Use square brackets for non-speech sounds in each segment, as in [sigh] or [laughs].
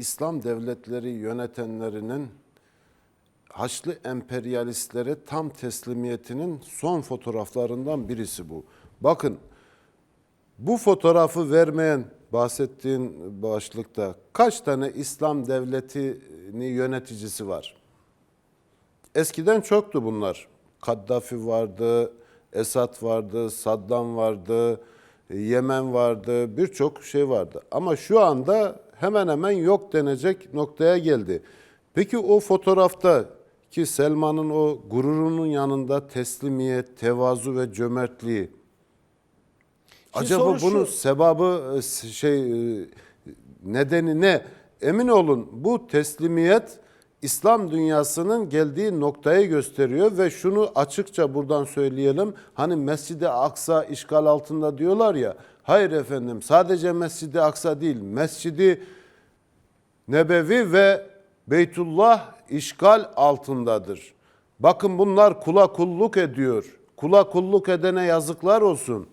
İslam devletleri yönetenlerinin Haçlı emperyalistlere tam teslimiyetinin son fotoğraflarından birisi bu. Bakın bu fotoğrafı vermeyen bahsettiğin başlıkta kaç tane İslam devletini yöneticisi var? Eskiden çoktu bunlar. Kaddafi vardı, Esad vardı, Saddam vardı, Yemen vardı, birçok şey vardı. Ama şu anda hemen hemen yok denecek noktaya geldi. Peki o fotoğrafta ki Selman'ın o gururunun yanında teslimiyet, tevazu ve cömertliği. Şimdi Acaba bunun şu- sebabı e, şey e, nedeni ne? Emin olun bu teslimiyet İslam dünyasının geldiği noktayı gösteriyor ve şunu açıkça buradan söyleyelim. Hani Mescid-i Aksa işgal altında diyorlar ya. Hayır efendim sadece Mescid-i Aksa değil. Mescidi Nebevi ve Beytullah işgal altındadır. Bakın bunlar kula kulluk ediyor. Kula kulluk edene yazıklar olsun.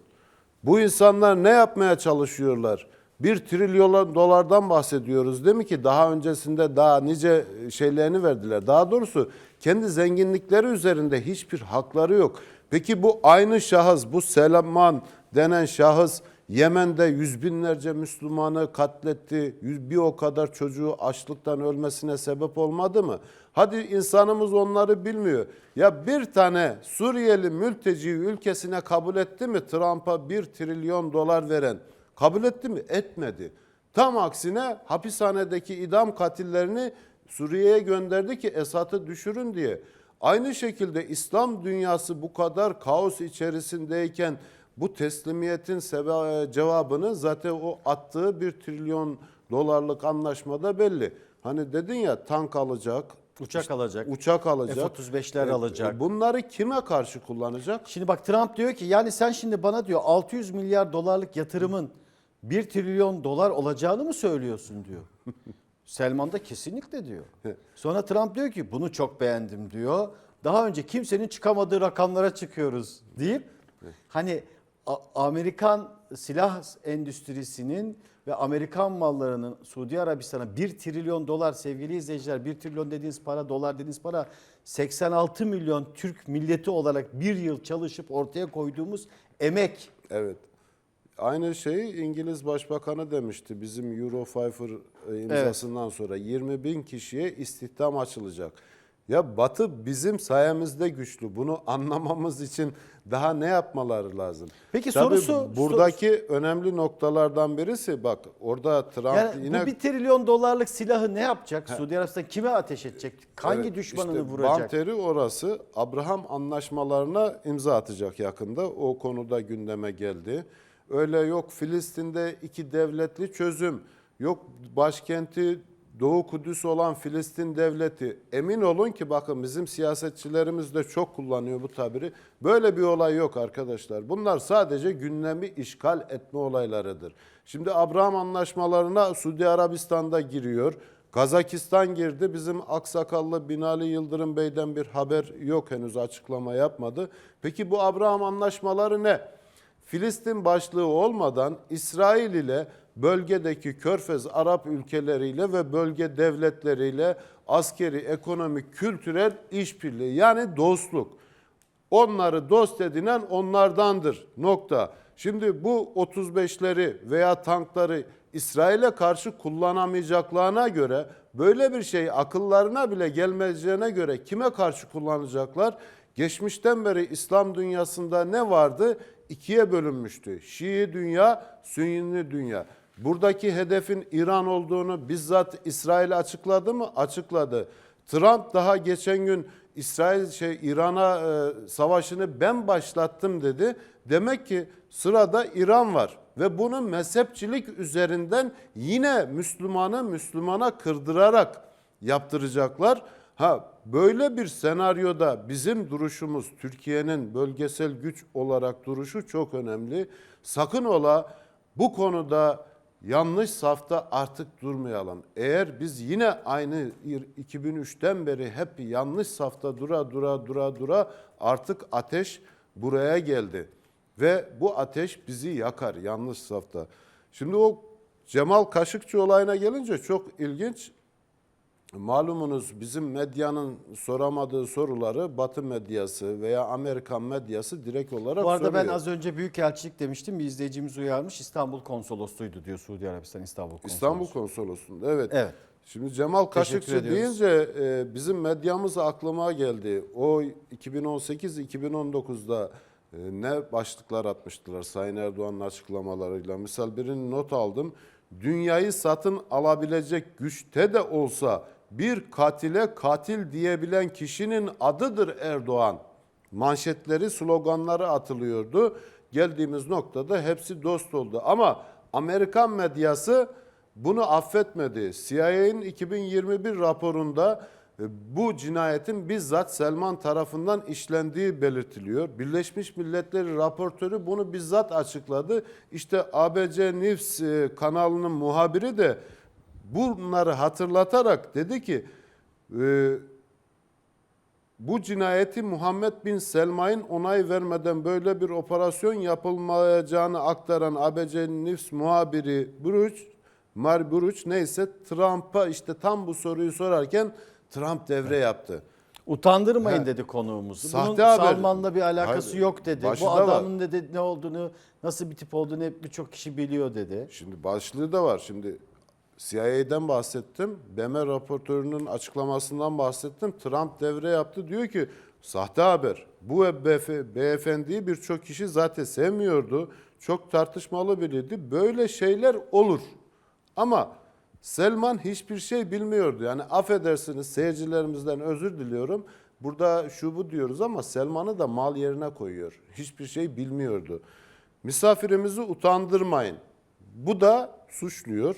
Bu insanlar ne yapmaya çalışıyorlar? Bir trilyon dolardan bahsediyoruz değil mi ki daha öncesinde daha nice şeylerini verdiler. Daha doğrusu kendi zenginlikleri üzerinde hiçbir hakları yok. Peki bu aynı şahıs, bu Selman denen şahıs Yemen'de yüz binlerce Müslümanı katletti. Bir o kadar çocuğu açlıktan ölmesine sebep olmadı mı? Hadi insanımız onları bilmiyor. Ya bir tane Suriyeli mülteci ülkesine kabul etti mi Trump'a bir trilyon dolar veren? Kabul etti mi? Etmedi. Tam aksine hapishanedeki idam katillerini Suriye'ye gönderdi ki Esad'ı düşürün diye. Aynı şekilde İslam dünyası bu kadar kaos içerisindeyken bu teslimiyetin cevabını zaten o attığı bir trilyon dolarlık anlaşmada belli. Hani dedin ya tank alacak, Uçak alacak. uçak alacak. F-35'ler E, alacak. Bunları kime karşı kullanacak? Şimdi bak Trump diyor ki yani sen şimdi bana diyor 600 milyar dolarlık yatırımın 1 trilyon dolar olacağını mı söylüyorsun diyor. [laughs] Selman da kesinlikle diyor. [laughs] Sonra Trump diyor ki bunu çok beğendim diyor. Daha önce kimsenin çıkamadığı rakamlara çıkıyoruz deyip hani Amerikan silah endüstrisinin ve Amerikan mallarının Suudi Arabistan'a 1 trilyon dolar sevgili izleyiciler 1 trilyon dediğiniz para dolar dediğiniz para 86 milyon Türk milleti olarak bir yıl çalışıp ortaya koyduğumuz emek. Evet. Aynı şeyi İngiliz Başbakanı demişti bizim Eurofighter e, imzasından sonra 20 bin kişiye istihdam açılacak. Ya Batı bizim sayemizde güçlü. Bunu anlamamız için daha ne yapmaları lazım? Peki Tabii sorusu- buradaki önemli noktalardan birisi bak orada Trump Yani yine bu 1 trilyon dolarlık silahı ne yapacak? Suudi Arabistan kime ateş edecek? Hangi Evet, düşmanını işte vuracak? Banteri orası Abraham anlaşmalarına imza atacak yakında. O konuda gündeme geldi. Öyle yok Filistin'de iki devletli çözüm. Yok başkenti Doğu Kudüs olan Filistin devleti. Emin olun ki bakın bizim siyasetçilerimiz de çok kullanıyor bu tabiri. Böyle bir olay yok arkadaşlar. Bunlar sadece gündemi işgal etme olaylarıdır. Şimdi Abraham anlaşmalarına Suudi Arabistan'da giriyor. Kazakistan girdi. Bizim aksakallı Binali Yıldırım Bey'den bir haber yok henüz açıklama yapmadı. Peki bu Abraham anlaşmaları ne? Filistin başlığı olmadan İsrail ile bölgedeki Körfez Arap ülkeleriyle ve bölge devletleriyle askeri, ekonomik, kültürel işbirliği yani dostluk. Onları dost edinen onlardandır. Nokta. Şimdi bu 35'leri veya tankları İsrail'e karşı kullanamayacaklarına göre böyle bir şey akıllarına bile gelmeyeceğine göre kime karşı kullanacaklar? Geçmişten beri İslam dünyasında ne vardı? İkiye bölünmüştü. Şii dünya, Sünni dünya. Buradaki hedefin İran olduğunu bizzat İsrail açıkladı mı? Açıkladı. Trump daha geçen gün İsrail şey İran'a e, savaşını ben başlattım dedi. Demek ki sırada İran var ve bunu mezhepçilik üzerinden yine Müslümanı Müslümana kırdırarak yaptıracaklar. Ha böyle bir senaryoda bizim duruşumuz Türkiye'nin bölgesel güç olarak duruşu çok önemli. Sakın ola bu konuda yanlış safta artık durmayalım. Eğer biz yine aynı 2003'ten beri hep yanlış safta dura dura dura dura artık ateş buraya geldi. Ve bu ateş bizi yakar yanlış safta. Şimdi o Cemal Kaşıkçı olayına gelince çok ilginç. Malumunuz bizim medyanın soramadığı soruları Batı medyası veya Amerikan medyası direkt olarak Bu arada soruyor. ben az önce Büyükelçilik demiştim. Bir izleyicimiz uyarmış. İstanbul Konsolosluğuydu diyor Suudi Arabistan İstanbul Konsolosluğu. İstanbul Konsolosluğu'nda evet. Evet. Şimdi Cemal Kaşıkçı deyince e, bizim medyamız aklıma geldi. O 2018-2019'da e, ne başlıklar atmıştılar Sayın Erdoğan'ın açıklamalarıyla. Misal birini not aldım. Dünyayı satın alabilecek güçte de olsa bir katile katil diyebilen kişinin adıdır Erdoğan. Manşetleri, sloganları atılıyordu. Geldiğimiz noktada hepsi dost oldu. Ama Amerikan medyası bunu affetmedi. CIA'nin 2021 raporunda e, bu cinayetin bizzat Selman tarafından işlendiği belirtiliyor. Birleşmiş Milletler raportörü bunu bizzat açıkladı. İşte ABC News e, kanalının muhabiri de bunları hatırlatarak dedi ki e, bu cinayeti Muhammed Bin Selmay'ın onay vermeden böyle bir operasyon yapılmayacağını aktaran ABC News muhabiri Buruç, Mar Buruç neyse Trump'a işte tam bu soruyu sorarken Trump devre yaptı. Utandırmayın Ha. dedi konuğumuzu. Sahte Bunun haber. Salman'la bir alakası Hayır, yok dedi. Bu da var. adamın dedi ne olduğunu, nasıl bir tip olduğunu hep birçok kişi biliyor dedi. Şimdi başlığı da var. Şimdi CIA'den bahsettim. BM raportörünün açıklamasından bahsettim. Trump devre yaptı. Diyor ki sahte haber. Bu beyefendiyi birçok kişi zaten sevmiyordu. Çok tartışmalı biriydi. Böyle şeyler olur. Ama Selman hiçbir şey bilmiyordu. Yani affedersiniz seyircilerimizden özür diliyorum. Burada şu bu diyoruz ama Selman'ı da mal yerine koyuyor. Hiçbir şey bilmiyordu. Misafirimizi utandırmayın. Bu da suçluyor.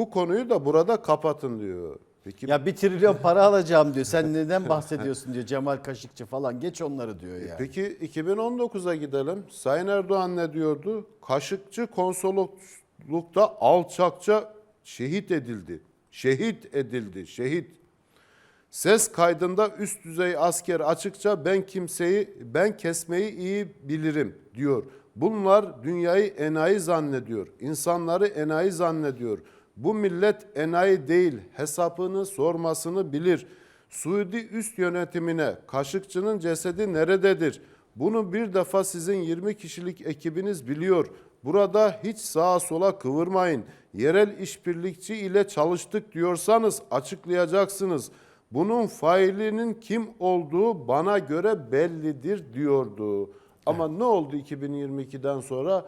Bu konuyu da burada kapatın diyor. Peki Ya bir trilyon para alacağım diyor. Sen neden bahsediyorsun diyor. Cemal Kaşıkçı falan. Geç onları diyor yani. Peki 2019'a gidelim. Sayın Erdoğan ne diyordu? Kaşıkçı konsoloslukta alçakça şehit edildi. Şehit edildi. Şehit. Ses kaydında üst düzey asker açıkça ben kimseyi ben kesmeyi iyi bilirim diyor. Bunlar dünyayı enayi zannediyor. İnsanları enayi zannediyor. Bu millet enayi değil. Hesabını sormasını bilir. Suudi üst yönetimine Kaşıkçı'nın cesedi nerededir? Bunu bir defa sizin 20 kişilik ekibiniz biliyor. Burada hiç sağa sola kıvırmayın. Yerel işbirlikçi ile çalıştık diyorsanız açıklayacaksınız. Bunun failinin kim olduğu bana göre bellidir diyordu. Ama ne oldu 2022'den sonra?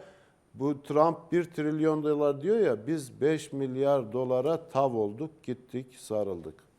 Bu Trump 1 trilyon dolar diyor ya biz 5 milyar dolara tav olduk gittik sarıldık.